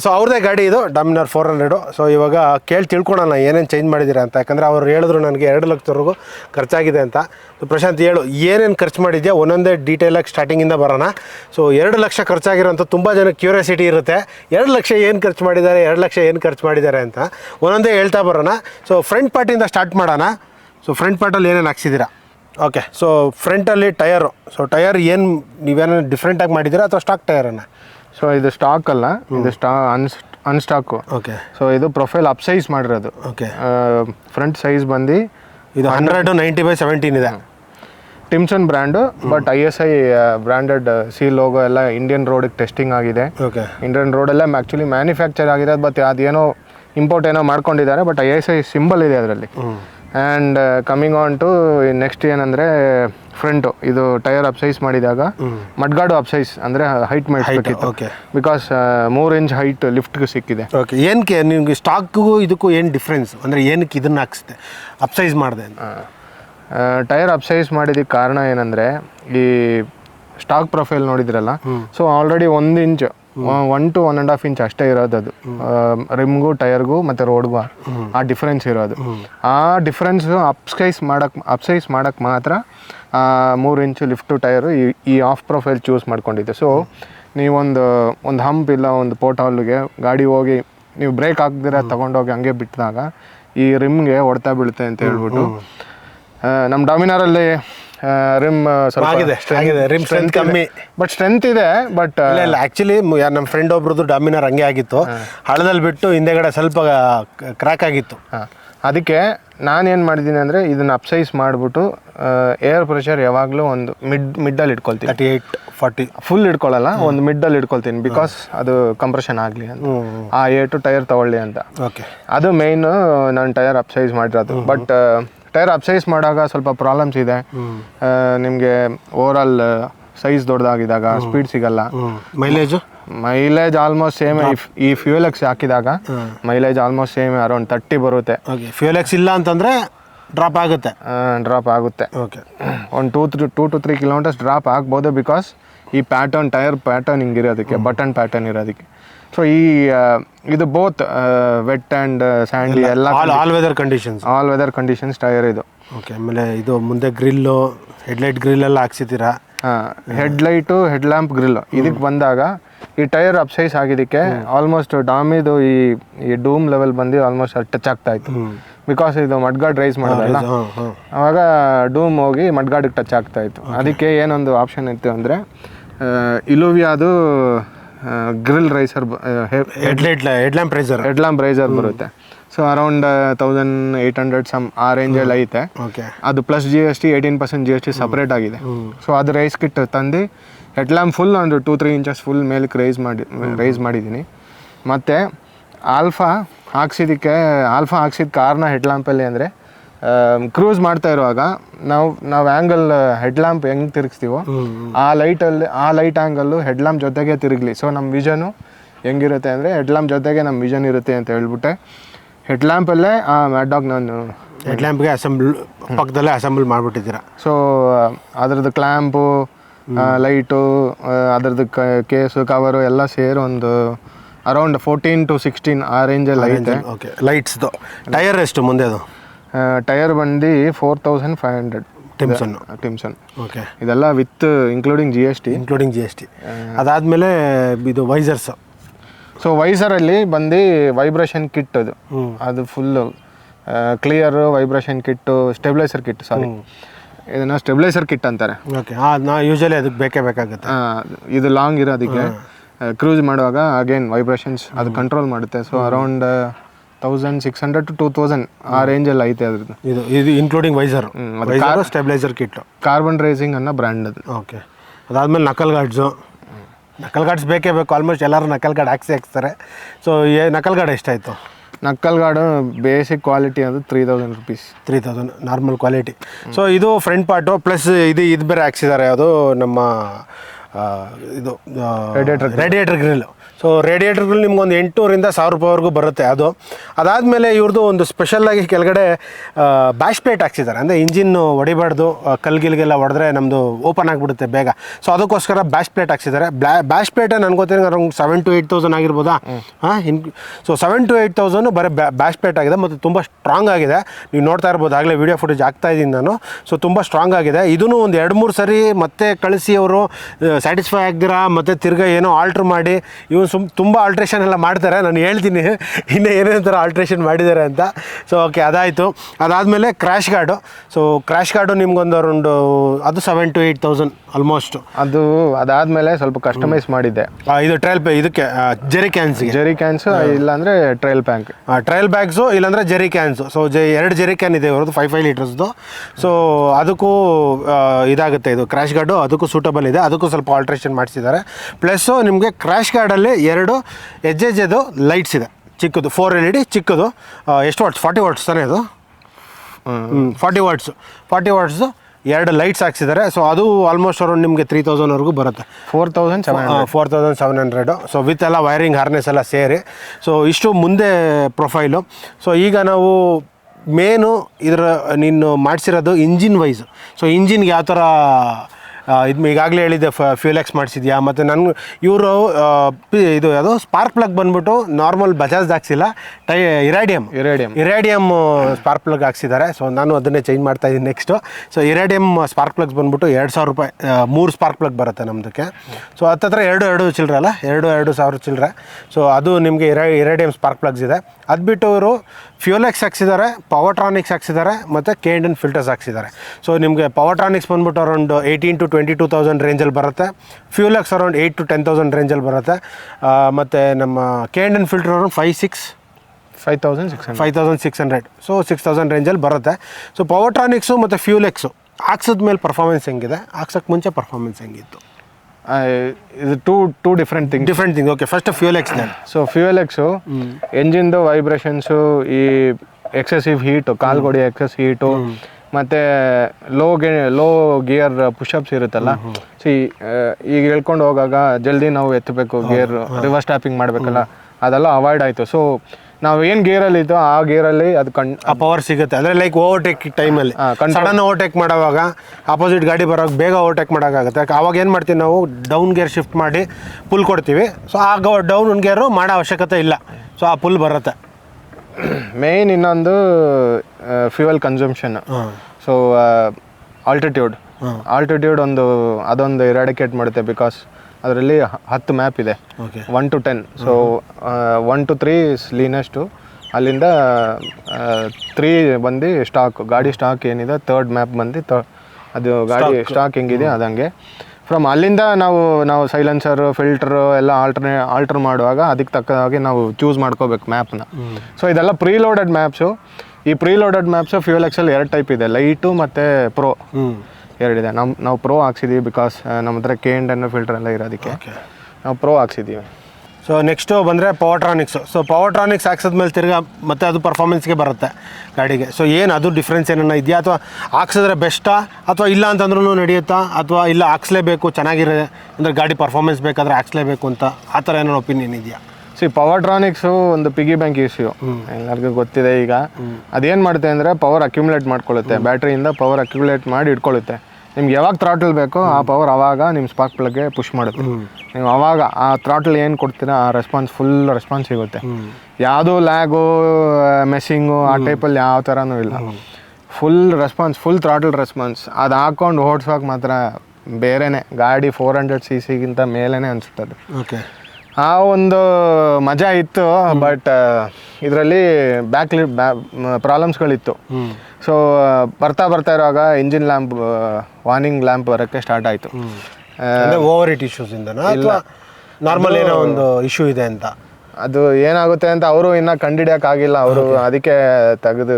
ಸೊ ಅವ್ರದ್ದೇ ಗಾಡಿ ಇದು ಡಾಮಿನರ್ ಫೋರ್ ಹಂಡ್ರೆಡು ಸೊ ಇವಾಗ ಕೇಳಿ ತಿಳ್ಕೊಳೋಣ ಏನೇನು ಚೇಂಜ್ ಮಾಡಿದ್ದೀರಾ ಅಂತ. ಯಾಕಂದರೆ ಅವ್ರು ಹೇಳಿದ್ರು ನನಗೆ ಎರಡು ಲಕ್ಷದವರೆಗೂ ಖರ್ಚಾಗಿದೆ ಅಂತ. ಸೊ ಪ್ರಶಾಂತ್ ಹೇಳು, ಏನೇನು ಖರ್ಚು ಮಾಡಿದ್ಯಾ? ಒಂದೊಂದೇ ಡೀಟೇಲಾಗಿ ಸ್ಟಾರ್ಟಿಂಗಿಂದ ಬರೋಣ. ಸೊ ಎರಡು ಲಕ್ಷ ಖರ್ಚಾಗಿರೋಂಥ ತುಂಬ ಜನ ಕ್ಯೂರಿಯಾಸಿಟಿ ಇರುತ್ತೆ. ಎರಡು ಲಕ್ಷ ಏನು ಖರ್ಚು ಮಾಡಿದ್ದಾರೆ? ಎರಡು ಲಕ್ಷ ಏನು ಖರ್ಚು ಮಾಡಿದ್ದಾರೆ ಅಂತ. ಒಂದೊಂದೇ ಹೇಳ್ತಾ ಬರೋಣ. ಸೊ ಫ್ರಂಟ್ ಪಾರ್ಟಿಂದ ಸ್ಟಾರ್ಟ್ ಮಾಡೋಣ. ಸೊ ಫ್ರಂಟ್ ಪಾರ್ಟಲ್ಲಿ ಏನೇನು ಹಾಕ್ಸಿದ್ದೀರಾ ಓಕೆ ಸೊ ಫ್ರಂಟಲ್ಲಿ ಟಯರು ಸೊ ಟಯರ್ ಏನು ನೀವೇನೋ ಡಿಫ್ರೆಂಟಾಗಿ ಮಾಡಿದ್ದೀರಾ ಅಥವಾ ಸ್ಟಾಕ್ ಟಯರನ್ನು ಸೊ ಇದು ಸ್ಟಾಕ್ ಅಲ್ಲ. ಇದು ಸ್ಟಾ ಅನ್ ಅನ್ಸ್ಟಾಕು ಓಕೆ ಸೊ ಇದು ಪ್ರೊಫೈಲ್ ಅಪ್ ಸೈಜ್ ಮಾಡಿರೋದು. ಓಕೆ ಫ್ರಂಟ್ ಸೈಜ್ ಬಂದು ಇದು ಹಂಡ್ರೆಡ್ ನೈಂಟಿ ಬೈ ಸೆವೆಂಟೀನ್ ಇದೆ. Timsun brand but I S I branded see logo ಎಲ್ಲ ಇಂಡಿಯನ್ ರೋಡಿಗೆ ಟೆಸ್ಟಿಂಗ್ ಆಗಿದೆ. ಓಕೆ ಇಂಡಿಯನ್ ರೋಡೆಲ್ಲ ಆ್ಯಕ್ಚುಲಿ ಮ್ಯಾನುಫ್ಯಾಕ್ಚರ್ ಆಗಿದೆ ಬಟ್ ಅದೇನೋ ಇಂಪೋರ್ಟ್ ಏನೋ ಮಾಡ್ಕೊಂಡಿದ್ದಾರೆ but I S I symbol ಇದೆ ಅದರಲ್ಲಿ. And coming on to next ಏನಂದರೆ ಫ್ರಂಟು ಇದು ಟೈರ್ ಅಪ್ಸೈಸ್ ಮಾಡಿದಾಗ ಮಡ್ಗಾಡು ಅಪ್ಸೈಸ್ ಅಂದರೆ ಹೈಟ್ ಮಾಡಿಸ್ಬೇಕಿತ್ತು. ಓಕೆ ಬಿಕಾಸ್ ಮೂರು ಇಂಚ್ ಹೈಟ್ ಲಿಫ್ಟ್ಗೆ ಸಿಕ್ಕಿದೆ. ಓಕೆ ಏನಕ್ಕೆ ನಿಮ್ಗೆ ಸ್ಟಾಕ್ಗೂ ಇದಕ್ಕೂ ಏನು ಡಿಫ್ರೆನ್ಸ್ ಅಂದರೆ ಏನಕ್ಕೆ ಇದನ್ನು ಹಾಕ್ಸಿದೆ? ಅಪ್ಸೈಸ್ ಮಾಡಿದೆ ಟೈರ್ ಅಪ್ಸೈಸ್ ಮಾಡಿದ್ದಕ್ಕೆ ಕಾರಣ ಏನಂದರೆ ಈ ಸ್ಟಾಕ್ ಪ್ರೊಫೈಲ್ ನೋಡಿದ್ರಲ್ಲ? ಸೊ ಆಲ್ರೆಡಿ ಒಂದು inch one to one and half inch ಅಷ್ಟೇ ಇರೋದು ಅದು. ರಿಮ್ಗೂ ಟೈರ್ಗೂ ಮತ್ತು ರೋಡ್ಗೂ ಆ ಡಿಫ್ರೆನ್ಸ್ ಇರೋದು. ಆ ಡಿಫ್ರೆನ್ಸ್ ಅಪ್ಸೈಸ್ ಮಾಡಕ್ಕೆ ಅಪ್ಸೈಸ್ ಮಾಡೋಕ್ಕೆ ಮಾತ್ರ ಮೂರು ಇಂಚು ಲಿಫ್ಟು ಟೈರು ಈ ಈ ಆಫ್ ಪ್ರೊಫೈಲ್ ಚೂಸ್ ಮಾಡ್ಕೊಂಡಿದ್ದೆ. ಸೊ ನೀವೊಂದು ಒಂದು ಹಂಪ್ ಇಲ್ಲ ಒಂದು ಪೋರ್ಟ್ ಹಾಲ್ಗೆ ಗಾಡಿ ಹೋಗಿ ನೀವು ಬ್ರೇಕ್ ಹಾಕ್ದಿರ ತಗೊಂಡೋಗಿ ಹಂಗೆ ಬಿಟ್ಟಿದಾಗ ಈ ರಿಮ್ಗೆ ಹೊಡ್ತಾ ಬೀಳುತ್ತೆ ಅಂತ ಹೇಳ್ಬಿಟ್ಟು ನಮ್ಮ ಡಾಮಿನಾರಲ್ಲಿ ರಿಮ್ ಆಗಿದೆ ಆಗಿದೆ. ರಿಮ್ ಸ್ಟ್ರೆಂತ್ ಕಮ್ಮಿ. ಬಟ್ ಸ್ಟ್ರೆಂತ್ ಇದೆ ಬಟ್ ಇಲ್ಲ ಇಲ್ಲ. ಆ್ಯಕ್ಚುಲಿ ನಮ್ಮ ಫ್ರೆಂಡ್ ಒಬ್ರದ್ದು ಡಾಮಿನರ್ ಹಂಗೆ ಆಗಿತ್ತು. ಹಳದಲ್ಲಿ ಬಿಟ್ಟು ಹಿಂದೆಗಡೆ ಸ್ವಲ್ಪ ಕ್ರ್ಯಾಕ್ ಆಗಿತ್ತು. ಅದಕ್ಕೆ ನಾನೇನು ಮಾಡಿದ್ದೀನಿ ಅಂದರೆ ಇದನ್ನ ಅಪ್ಸೈಸ್ ಮಾಡಿಬಿಟ್ಟು ಏರ್ ಪ್ರೆಷರ್ ಯಾವಾಗಲೂ ಒಂದು ಮಿಡ್ ಮಿಡ್ಡಲ್ಲಿ ಇಟ್ಕೊಳ್ತೀನಿ. ತರ್ಟಿ ಏಯ್ಟ್ ಫಾರ್ಟಿ ಫುಲ್ ಇಟ್ಕೊಳ್ಳಲ್ಲ ಒಂದು ಮಿಡ್ಡಲ್ಲಿ ಇಟ್ಕೊಳ್ತೀನಿ ಬಿಕಾಸ್ ಅದು ಕಂಪ್ರೆಷನ್ ಆಗಲಿ ಅಂತ. ಆ ಏರ್ ಟು ಟೈರ್ ತಗೊಳ್ಳಿ ಅಂತ. ಓಕೆ ಅದು ಮೇಯ್ನು ನಾನು ಟೈರ್ ಅಪ್ಸೈಸ್ ಮಾಡಿರೋದು. ಬಟ್ ಟೈರ್ ಅಪ್ಸೈಸ್ ಮಾಡಾಗ ಸ್ವಲ್ಪ ಪ್ರಾಬ್ಲಮ್ಸ್ ಇದೆ. ನಿಮಗೆ ಆಲ್ ಸೈಜ್ ದೊಡ್ಡದಾಗಿದಾಗ ಸ್ಪೀಡ್ ಸಿಗಲ್ಲ. ಮೈಲೇಜ್ ಮೈಲೇಜ್ ಆಲ್ಮೋಸ್ಟ್ ಸೇಮ್ ಈ ಫ್ಯೂಯಲ್ ಎಕ್ಸ್ ಹಾಕಿದಾಗ mileage almost same around thirty ಬರುತ್ತೆ. ಫ್ಯೂಲ್ ಎಕ್ಸ್ ಇಲ್ಲ ಅಂತಂದ್ರೆ ಡ್ರಾಪ್ ಆಗುತ್ತೆ. ಡ್ರಾಪ್ ಆಗುತ್ತೆ. ಓಕೆ ಒಂದು two three two to three kilometres drop ಆಗ್ಬೋದು ಬಿಕಾಸ್ ಈ ಪ್ಯಾಟರ್ನ್ ಟೈರ್ ಪ್ಯಾಟರ್ನ್ ಹಿಂಗಿರೋದಕ್ಕೆ ಬಟನ್ ಪ್ಯಾಟರ್ನ್ ಇರೋದಕ್ಕೆ. ಸೊ ಈ ಇದು ಬೋತ್ ವೆಟ್ ಅಂಡ್ ಸ್ಯಾಂಡಿ ಎಲ್ಲ all all weather conditions all weather conditions tyre ಇದು. ಓಕೆ ಆಮೇಲೆ ಇದು ಮುಂದೆ ಗ್ರಿಲ್ಲು ಹೆಡ್ಲೈಟ್ ಗ್ರಿಲ್ ಎಲ್ಲ ಹಾಕ್ಸಿದ್ದೀರಾ? ಹೆಡ್ಲೈಟು ಹೆಡ್ ಲ್ಯಾಂಪ್ ಗ್ರಿಲ್ ಇದಕ್ಕೆ ಬಂದಾಗ ಈ ಟೈರ್ ಅಪ್ಸೈಸ್ ಆಗಿದ್ದಕ್ಕೆ ಆಲ್ಮೋಸ್ಟ್ ಡಾಮಿದು ಈ ಈ ಡೂಮ್ ಲೆವೆಲ್ ಬಂದು ಆಲ್ಮೋಸ್ಟ್ ಟಚ್ ಆಗ್ತಾ ಇತ್ತು. ಬಿಕಾಸ್ ಇದು ಮಡ್ಗಾಡ್ ರೈಸ್ ಮಾಡೋದಲ್ಲ ಆವಾಗ ಡೂಮ್ ಹೋಗಿ ಮಡ್ಗಾಡಿಗೆ ಟಚ್ ಆಗ್ತಾ ಇತ್ತು. ಅದಕ್ಕೆ ಏನೊಂದು ಆಪ್ಷನ್ ಇತ್ತು ಅಂದರೆ ಇಲುವಿಯಾದು grill riser headlamp riser head lamp riser ಬರುತ್ತೆ. So around thousand eight hundred some ಆ ರೇಂಜಲ್ಲಿ ಐತೆ. ಓಕೆ ಅದು plus G S T eighteen percent G S T separate ಆಗಿದೆ. ಸೊ ಅದು ರೈಸ್ ಕಿಟ್ ತಂದು ಹೆಡ್ ಲ್ಯಾಂಪ್ ಫುಲ್ ಒಂದು ಟೂ ತ್ರೀ ಇಂಚಸ್ ಫುಲ್ ಮೇಲಕ್ಕೆ ರೈಸ್ ಮಾಡಿ ರೈಸ್ ಮಾಡಿದ್ದೀನಿ. ಮತ್ತು ಆಲ್ಫಾ ಹಾಕ್ಸಿದ್ದಕ್ಕೆ ಆಲ್ಫಾ ಹಾಕ್ಸಿದ ಕಾರಣ ಹೆಡ್ ಲ್ಯಾಂಪಲ್ಲಿ ಅಂದರೆ ಕ್ರೂಸ್ ಮಾಡ್ತಾ ಇರುವಾಗ ನಾವು ನಾವು ಆ್ಯಂಗಲ್ ಹೆಡ್ ಲ್ಯಾಂಪ್ ಹೆಂಗೆ ತಿರುಗಿಸ್ತೀವೋ ಆ ಲೈಟಲ್ಲಿ ಆ ಲೈಟ್ ಆ್ಯಂಗಲ್ಲು ಹೆಡ್ ಲ್ಯಾಂಪ್ ಜೊತೆಗೆ ತಿರುಗಲಿ. ಸೊ ನಮ್ಮ ವಿಷನು ಹೆಂಗಿರುತ್ತೆ ಅಂದರೆ ಹೆಡ್ ಲ್ಯಾಂಪ್ ಜೊತೆಗೆ ನಮ್ಮ ವಿಷನ್ ಇರುತ್ತೆ ಅಂತ ಹೇಳ್ಬಿಟ್ಟೆ. ಹೆಡ್ ಲ್ಯಾಂಪಲ್ಲೇ ಆ ಮ್ಯಾಡ್ ಡಾಗ್ ನಾನು ಹೆಡ್ ಲ್ಯಾಂಪ್ಗೆ ಅಸೆಂಬ್ಲ್ ಪಕ್ಕದಲ್ಲೇ ಅಸೆಂಬಲ್ ಮಾಡಿಬಿಟ್ಟಿದ್ದೀರಾ? ಸೊ ಅದ್ರದ್ದು ಕ್ಲ್ಯಾಂಪು ಲೈಟು ಅದ್ರದ್ದು ಕೇಸು ಕವರು ಎಲ್ಲ ಸೇರಿ ಒಂದು ಅರೌಂಡ್ ಫೋರ್ಟೀನ್ ಟು ಸಿಕ್ಸ್ಟೀನ್ ಆ ರೇಂಜಲ್ಲಿ ಐತೆ. ಓಕೆ ಲೈಟ್ಸ್ದು ಟೈರ್ ಎಷ್ಟು ಮುಂದೆದು ಟೈರ್ ಬಂದು four thousand five hundred. Timsun Timsun okay ಇದೆಲ್ಲ with including G S T including G S T ಅದಾದಮೇಲೆ ಇದು ವೈಸರ್ಸ್ ಸೊ ವೈಸರಲ್ಲಿ ಬಂದು ವೈಬ್ರೇಷನ್ ಕಿಟ್ ಅದು. ಅದು full clear vibration kit stabiliser kit sorry ಇದನ್ನು ಸ್ಟೆಬಿಲೈಸರ್ ಕಿಟ್ ಅಂತಾರೆ. ಓಕೆ ಅದು ನಾ ಯೂಶಲಿ ಅದಕ್ಕೆ ಬೇಕೇ ಬೇಕಾಗುತ್ತೆ. ಇದು ಲಾಂಗ್ ಇರೋದಕ್ಕೆ ಕ್ರೂಸ್ ಮಾಡುವಾಗ ಅಗೇನ್ ವೈಬ್ರೇಷನ್ಸ್ ಅದು ಕಂಟ್ರೋಲ್ ಮಾಡುತ್ತೆ. So around thousand six hundred to two thousand ಆ ರೇಂಜಲ್ಲಿ ಐತೆ ಅದ್ರದ್ದು. ಇದು ಇದು including visor visor stabiliser kit carbon rising ಅನ್ನೋ ಬ್ರ್ಯಾಂಡ್ ಅದು. ಓಕೆ ಅದಾದ್ಮೇಲೆ ನಕಲ್ ಗಾರ್ಡ್ಸು ನಕಲ್ ಗಾರ್ಡ್ಸ್ ಬೇಕೇ ಬೇಕು. ಆಲ್ಮೋಸ್ಟ್ ಎಲ್ಲರೂ ನಕಲ್ ಗಾರ್ಡ್ ಹಾಕ್ಸಿ ಹಾಕ್ತಾರೆ ಸೊ ಏ ನಕಲ್ ಗಾರ್ಡ್ ಎಷ್ಟಾಯಿತು? ನಕ್ಕಲ್ ಗಾರ್ಡು ಬೇಸಿಕ್ ಕ್ವಾಲಿಟಿ ಅದು three thousand rupees three thousand normal quality so ಇದು ಫ್ರಂಟ್ ಪಾರ್ಟು ಪ್ಲಸ್ ಇದು ಇದು ಬೇರೆ ಹಾಕ್ಸಿದ್ದಾರೆ. ಅದು ನಮ್ಮ ಇದು ರೇಡಿಯೇಟರ್ ಗ್ರಿಲ್ ಸೊ ರೇಡಿಯೇಟರ್ಗಳು ನಿಮ್ಗೊಂದು ಎಂಟುನೂರಿಂದ ಸಾವಿರ ರೂಪಾಯಿವರೆಗೂ ಬರುತ್ತೆ ಅದು. ಅದಾದಮೇಲೆ ಇವ್ರದ್ದು ಒಂದು ಸ್ಪೆಷಲ್ಲಾಗಿ ಕೆಳಗಡೆ ಬ್ಯಾಶ್ ಪ್ಲೇಟ್ ಹಾಕ್ಸಿದ್ದಾರೆ. ಅಂದರೆ ಇಂಜಿನ್ನು ಹೊಡಿಬಾರ್ದು ಕಲ್ಗಿಲ್ಗೆಲ್ಲ ಹೊಡೆದ್ರೆ ನಮ್ಮದು ಓಪನ್ ಆಗಿಬಿಡುತ್ತೆ ಬೇಗ. ಸೊ ಅದಕ್ಕೋಸ್ಕರ ಬ್ಯಾಶ್ ಪ್ಲೇಟ್ ಹಾಕ್ಸಿದ್ದಾರೆ. ಬ್ಲಾ ಬ್ಯಾಶ್ ಪ್ಲೇಟೇ ನನಗೆ ಗೊತ್ತಿರೋ around seven to eight thousand ಆಗಿರ್ಬೋದಾ? ಹಾಂ ಇನ್ so seven to eight thousand ಬರೀ ಬ್ಯಾಶ್ ಪ್ಲೇಟ್ ಆಗಿದೆ ಮತ್ತು ತುಂಬ ಸ್ಟ್ರಾಂಗ್ ಆಗಿದೆ. ನೀವು ನೋಡ್ತಾ ಇರ್ಬೋದು ಆಗಲೇ ವೀಡಿಯೋ ಫುಟೇಜ್ ಆಗ್ತಾ ಇದ್ದೀನಿ ನಾನು. ಸೊ ತುಂಬ ಸ್ಟ್ರಾಂಗ್ ಆಗಿದೆ. ಇದೂ ಒಂದು ಎರಡು ಮೂರು ಸರಿ ಮತ್ತೆ ಕಳಿಸಿ ಅವರು ಸ್ಯಾಟಿಸ್ಫೈ ಆಗ್ದಿರಾ ಮತ್ತು ತಿರ್ಗಾ ಏನೋ ಆಲ್ಟ್ರ್ ಮಾಡಿ ಇವನು ಸುಮ್ ತುಂಬ ಆಲ್ಟ್ರೇಷನ್ ಎಲ್ಲ ಮಾಡ್ತಾರೆ. ನಾನು ಹೇಳ್ತೀನಿ ಇನ್ನೂ ಏನೇನು ಥರ ಆಲ್ಟ್ರೇಷನ್ ಮಾಡಿದ್ದಾರೆ ಅಂತ. ಸೊ ಓಕೆ ಅದಾಯಿತು. ಅದಾದಮೇಲೆ crash guard so crash guard ನಿಮ್ಗೊಂದು ಅರೌಂಡು ಅದು seven to eight thousand almost ಅದು ಅದಾದಮೇಲೆ ಸ್ವಲ್ಪ ಕಸ್ಟಮೈಸ್ ಮಾಡಿದ್ದೆ ಇದು ಟ್ರಯಲ್ ಪೇ ಇದಕ್ಕೆ ಜೆರಿ ಕ್ಯಾನ್ಸ್ಗೆ ಜೆರಿ ಕ್ಯಾನ್ಸು ಇಲ್ಲಾಂದರೆ ಟ್ರೈಲ್ ಪ್ಯಾಂಕ್ ಟ್ರಯಲ್ ಬ್ಯಾಗ್ಸು ಇಲ್ಲಾಂದರೆ ಜೆರಿ ಕ್ಯಾನ್ಸು ಸೊ ಜೆ ಎರಡು ಜೆರಿ ಕ್ಯಾನ್ ಇದೆ ಇವ್ರದ್ದು ಫೈವ್ ಫೈವ್ ಲೀಟರ್ಸ್ದು ಸೊ ಅದಕ್ಕೂ ಇದಾಗುತ್ತೆ ಇದು ಕ್ರ್ಯಾಶ್ ಗಾರ್ಡು ಅದಕ್ಕೂ ಸೂಟಬಲ್ ಇದೆ. ಅದಕ್ಕೂ ಸ್ವಲ್ಪ ಆಲ್ಟ್ರೇಷನ್ ಮಾಡಿಸಿದ್ದಾರೆ. ಪ್ಲಸ್ಸು ನಿಮಗೆ ಕ್ರ್ಯಾಶ್ ಗಾರ್ಡಲ್ಲಿ ಎರಡು ಹೆಜ್ಜೆಜ್ಜೆದು ಲೈಟ್ಸ್ ಇದೆ. ಚಿಕ್ಕದು ಫೋರ್ ಎಲ್ ಇ ಡಿ ಚಿಕ್ಕದು ಎಷ್ಟು ವಾಟ್ಸ್ ಫಾರ್ಟಿ ವಾಟ್ಸ್ ತಾನೇ ಅದು ಫಾರ್ಟಿ ವಾಟ್ಸು ಫಾರ್ಟಿ ವಾಟ್ಸು ಎರಡು ಲೈಟ್ಸ್ ಹಾಕ್ಸಿದ್ದಾರೆ. ಸೊ ಅದು ಆಲ್ಮೋಸ್ಟ್ ಅರೌಂಡ್ ನಿಮಗೆ ತ್ರೀ ತೌಸಂಡ್ವರೆಗೂ ಬರುತ್ತೆ. Four thousand seven four thousand seven hundred so with ಎಲ್ಲ ವೈರಿಂಗ್ ಹಾರ್ನೆಸ್ ಎಲ್ಲ ಸೇರಿ. ಸೊ ಇಷ್ಟು ಮುಂದೆ ಪ್ರೊಫೈಲು ಸೊ ಈಗ ನಾವು ಮೇನು ಇದರ ನೀನು ಮಾಡಿಸಿರೋದು ಇಂಜಿನ್ ವೈಸ್ ಸೊ ಇಂಜಿನ್ಗೆ ಯಾವ ಥರ ಇದು ಈಗಾಗಲೇ ಹೇಳಿದ್ದೆ ಫ್ಯೂಲ್ ಎಕ್ಸ್ ಮಾಡಿಸಿದ್ಯಾ? ಮತ್ತು ನನ್ನ ಇವರು ಇದು ಅದು ಸ್ಪಾರ್ಕ್ ಪ್ಲಗ್ ಬಂದ್ಬಿಟ್ಟು ನಾರ್ಮಲ್ ಬಜಾಜ್ ಹಾಕ್ಸಿಲ್ಲ. Tie iridium iridium iridium spark plug ಹಾಕ್ಸಿದ್ದಾರೆ. So ನಾನು ಅದನ್ನೇ ಚೇಂಜ್ ಮಾಡ್ತಾ ಇದ್ದೀನಿ next so iridium spark plugs ಬಂದ್ಬಿಟ್ಟು ಎರಡು ಸಾವಿರ ರೂಪಾಯಿ ಮೂರು ಸ್ಪಾರ್ಕ್ ಪ್ಲಗ್ ಬರುತ್ತೆ ನಮ್ಮದಕ್ಕೆ ಸೊ ಹತ್ತತ್ರ ಎರಡು ಎರಡು ಚಿಲ್ಲರೆ ಅಲ್ಲ? ಎರಡು ಎರಡು ಸಾವಿರ ಚಿಲ್ಲರೆ ಸೊ ಅದು ನಿಮಗೆ ಇರಾ ಇರಾಡಿಯಮ್ ಸ್ಪಾರ್ಕ್ ಪ್ಲಗ್ಸ್ ಇದೆ. ಅದು ಬಿಟ್ಟು ಇವರು ಫ್ಯೂಲೆಕ್ಸ್ ಹಾಕ್ಸಿದ್ದಾರೆ ಪವರ್ಟ್ರಾನಿಕ್ಸ್ ಹಾಕ್ಸಿದ್ದಾರೆ ಮತ್ತು ಕೆ ಎಂಡ್ ಎನ್ ಫಿಲ್ಟರ್ಸ್ ಹಾಕ್ಸಿದ್ದಾರೆ ಸೊ ನಿಮಗೆ ಪವರ್ಟ್ರಾನಿಕ್ಸ್ ಬಂದ್ಬಿಟ್ಟು around eighteen to twenty two thousand ರೇಂಜಲ್ಲಿ ಬರುತ್ತೆ. FuelX around eight to ten thousand ರೇಂಜಲ್ಲಿ ಬರುತ್ತೆ. ಮತ್ತು ನಮ್ಮ K and N filter around five six five thousand six hundred five thousand six hundred so six thousand ರೇಂಜಲ್ಲಿ ಬರುತ್ತೆ. ಸೊ ಪವರ್ಟ್ರಾನಿಕ್ಸು ಮತ್ತು ಫ್ಯೂಲೆಕ್ಸು ಹಾಕ್ಸಿದ ಮೇಲೆ ಪರ್ಫಾರ್ಮೆನ್ಸ್ ಹೆಂಗಿದೆ? ಹಾಕ್ಸೋಕ್ಕೆ ಮುಂಚೆ ಪರ್ಫಾರ್ಮೆನ್ಸ್ ಹೆಂಗಿತ್ತು? ಇದು two two different thing different thing okay first FuelX so FuelX ಎಂಜಿನ್ದು vibrations ಈ ಎಕ್ಸೆಸಿವ್ ಹೀಟು ಕಾಲ್ ಕೊಡಿ ಎಕ್ಸೆಸ್ ಹೀಟು ಮತ್ತು ಲೋ ಗೆ ಲೋ ಗಿಯರ್ ಪುಷಪ್ಸ್ ಇರುತ್ತಲ್ಲ. ಸಿ ಈಗ ಹೇಳ್ಕೊಂಡು ಹೋಗಾಗ ಜಲ್ದಿ ನಾವು ಎತ್ತಬೇಕು ಗಿಯರ್ ರಿವರ್ಸ್ ಟ್ಯಾಪಿಂಗ್ ಮಾಡಬೇಕಲ್ಲ ಅದೆಲ್ಲ ಅವಾಯ್ಡ್ ಆಯಿತು. ಸೊ ನಾವು ಗೇರ್ ಗೇರಲ್ಲಿ ಇದ್ದೋ ಆ ಗೇರಲ್ಲಿ ಅದು ಕಣ್ ಆ ಪವರ್ ಸಿಗುತ್ತೆ. ಅಂದರೆ ಲೈಕ್ ಓವರ್ಟೇಕ್ ಟೈಮಲ್ಲಿ ಅಲ್ಲಿ control- ಸಡನ್ ಓವರ್ಟೇಕ್ ಮಾಡುವಾಗ ಆಪೋಸಿಟ್ ಗಾಡಿ ಬರೋವಾಗ ಬೇಗ ಓವರ್ಟೇಕ್ ಮಾಡೋಕ್ಕಾಗುತ್ತೆ. ಅವಾಗ ಏನು ಮಾಡ್ತೀವಿ ನಾವು? ಡೌನ್ ಗೇರ್ ಶಿಫ್ಟ್ ಮಾಡಿ ಪುಲ್ ಕೊಡ್ತೀವಿ. ಸೊ ಆ ಡೌನ್ ಗೇರು ಮಾಡೋ ಅವಶ್ಯಕತೆ ಇಲ್ಲ. ಸೊ ಆ ಪುಲ್ ಬರುತ್ತೆ. ಮೇಯ್ನ್ ಇನ್ನೊಂದು fuel consumption so altitude altitude ಒಂದು ಅದೊಂದು ಇರಾಡಿಕೇಟ್ ಮಾಡುತ್ತೆ ಬಿಕಾಸ್ ಅದರಲ್ಲಿ ಹತ್ತು ಮ್ಯಾಪ್ ಇದೆ. One to ten so one two three leanest ಅಲ್ಲಿಂದ ತ್ರೀ ಬಂದು ಸ್ಟಾಕ್ ಗಾಡಿ ಸ್ಟಾಕ್ ಏನಿದೆ ತರ್ಡ್ ಮ್ಯಾಪ್ ಬಂದು ತ ಅದು ಗಾಡಿ ಸ್ಟಾಕ್ ಹೆಂಗಿದೆ ಅದಂಗೆ. ಫ್ರಮ್ ಅಲ್ಲಿಂದ ನಾವು ನಾವು ಸೈಲೆನ್ಸರ್ ಫಿಲ್ಟರ್ ಎಲ್ಲ ಆಲ್ಟರ್ನೇ ಆಲ್ಟರ್ ಮಾಡುವಾಗ ಅದಕ್ಕೆ ತಕ್ಕ ಹಾಗೆ ನಾವು ಚೂಸ್ ಮಾಡ್ಕೋಬೇಕು ಮ್ಯಾಪ್ನ ಸೊ ಇದೆಲ್ಲ ಪ್ರೀಲೋಡೆಡ್ ಮ್ಯಾಪ್ಸು ಈ ಪ್ರೀಲೋಡೆಡ್ ಮ್ಯಾಪ್ಸು ಫ್ಯೂಲ್ ಎಕ್ಸಲ್ ಎರಡು ಟೈಪ್ ಇದೆ. ಲೈಟು ಮತ್ತು ಪ್ರೋ ಎರಡಿದೆ ನಮ್ಮ ನಾವು ಪ್ರೋ ಹಾಕ್ಸಿದ್ದೀವಿ ಬಿಕಾಸ್ ನಮ್ಮ ಹತ್ರ ಕೆ ಎಂಡ್ ಅನ್ನೋ ಫಿಲ್ಟರ್ ಎಲ್ಲ ಇರೋದಕ್ಕೆ. ನಾವು ಪ್ರೋ ಹಾಕ್ಸಿದ್ದೀವಿ ಸೊ ನೆಕ್ಸ್ಟು ಬಂದರೆ ಪವರ್ಟ್ರಾನಿಕ್ಸು ಸೊ ಪವರ್ಟ್ರಾನಿಕ್ಸ್ ಹಾಕ್ಸಿದ್ಮೇಲೆ ತಿರ್ಗಾ ಮತ್ತೆ ಅದು ಪರ್ಫಾರ್ಮೆನ್ಸ್ಗೆ ಬರುತ್ತೆ ಗಾಡಿಗೆ. ಸೊ ಏನು ಅದು ಡಿಫ್ರೆನ್ಸ್ ಏನನ್ನ ಇದೆಯಾ? ಅಥವಾ ಹಾಕ್ಸಿದ್ರೆ ಬೆಸ್ಟಾ ಅಥವಾ ಇಲ್ಲ ಅಂತಂದ್ರೂ ನಡೆಯುತ್ತಾ? ಅಥವಾ ಇಲ್ಲ ಹಾಕ್ಸ್ಲೇಬೇಕು ಚೆನ್ನಾಗಿರೋ ಅಂದರೆ ಗಾಡಿ ಪರ್ಫಾರ್ಮೆನ್ಸ್ ಬೇಕಾದ್ರೆ ಹಾಕ್ಸ್ಲೇಬೇಕು ಅಂತ ಆ ಥರ ಏನೋ ಒಪಿನಿಯನ್ ಇದೆಯಾ? ಸಿ ಪವರ್ಟ್ರಾನಿಕ್ಸು ಒಂದು ಪಿಗಿ ಬ್ಯಾಂಕ್ ಇಶ್ಯೂ ಎಲ್ಲರಿಗೂ ಗೊತ್ತಿದೆ ಈಗ. ಅದೇನು ಮಾಡುತ್ತೆ ಅಂದರೆ ಪವರ್ ಅಕ್ಯುಮುಲೇಟ್ ಮಾಡ್ಕೊಳ್ಳುತ್ತೆ. ಬ್ಯಾಟ್ರಿಯಿಂದ ಪವರ್ ಅಕ್ಯುಮುಲೇಟ್ ಮಾಡಿ ಇಟ್ಕೊಳ್ಳುತ್ತೆ. ನಿಮ್ಗೆ ಯಾವಾಗ ಥ್ರಾಟಲ್ ಬೇಕೋ ಆ ಪವರ್ ಅವಾಗ ನಿಮ್ಮ ಸ್ಪಾರ್ಕ್ ಪ್ಲಗ್ಗೆ ಪುಷ್ ಮಾಡುತ್ತೆ. ನೀವು ಅವಾಗ ಆ ಥ್ರಾಟಲ್ ಏನು ಕೊಡ್ತೀರಾ ಆ ರೆಸ್ಪಾನ್ಸ್ ಫುಲ್ ರೆಸ್ಪಾನ್ಸ್ ಸಿಗುತ್ತೆ. ಯಾವುದೋ ಲ್ಯಾಗು ಮೆಸ್ಸಿಂಗು ಆ ಟೈಪಲ್ಲಿ ಯಾವ ಥರನೂ ಇಲ್ಲ. Full response full throttle response ಅದು ಹಾಕ್ಕೊಂಡು ಓಡಿಸೋಕೆ ಮಾತ್ರ ಬೇರೆನೇ. ಗಾಡಿ ಫೋರ್ ಹಂಡ್ರೆಡ್ ಸಿ ಸಿಗಿಂತ ಮೇಲೇ ಅನಿಸುತ್ತೆ ಅದು. ಓಕೆ ಆ ಒಂದು ಮಜಾ ಇತ್ತು ಬಟ್ ಇದರಲ್ಲಿ ಬ್ಯಾಕ್ ಪ್ರಾಬ್ಲಮ್ಸ್ಗಳಿತ್ತು ಸೊ ಬರ್ತಾ ಬರ್ತಾ ಇರುವಾಗ ಇಂಜಿನ್ ಲ್ಯಾಂಪ್ ವಾರ್ನಿಂಗ್ ಲ್ಯಾಂಪ್ ಬರೋಕ್ಕೆ ಸ್ಟಾರ್ಟ್ ಆಯಿತು. ಓವರ್ ಇಟ್ ಇಶ್ಯೂಸ್ ನಾರ್ಮಲ್ ಏನೋ ಒಂದು ಇಶ್ಯೂ ಇದೆ ಅಂತ? ಅದು ಏನಾಗುತ್ತೆ ಅಂತ ಅವರು ಇನ್ನೂ ಕಂಡಿಡಿಯೋಕ್ಕಾಗಿಲ್ಲ ಅವರು ಅದಕ್ಕೆ ತೆಗೆದು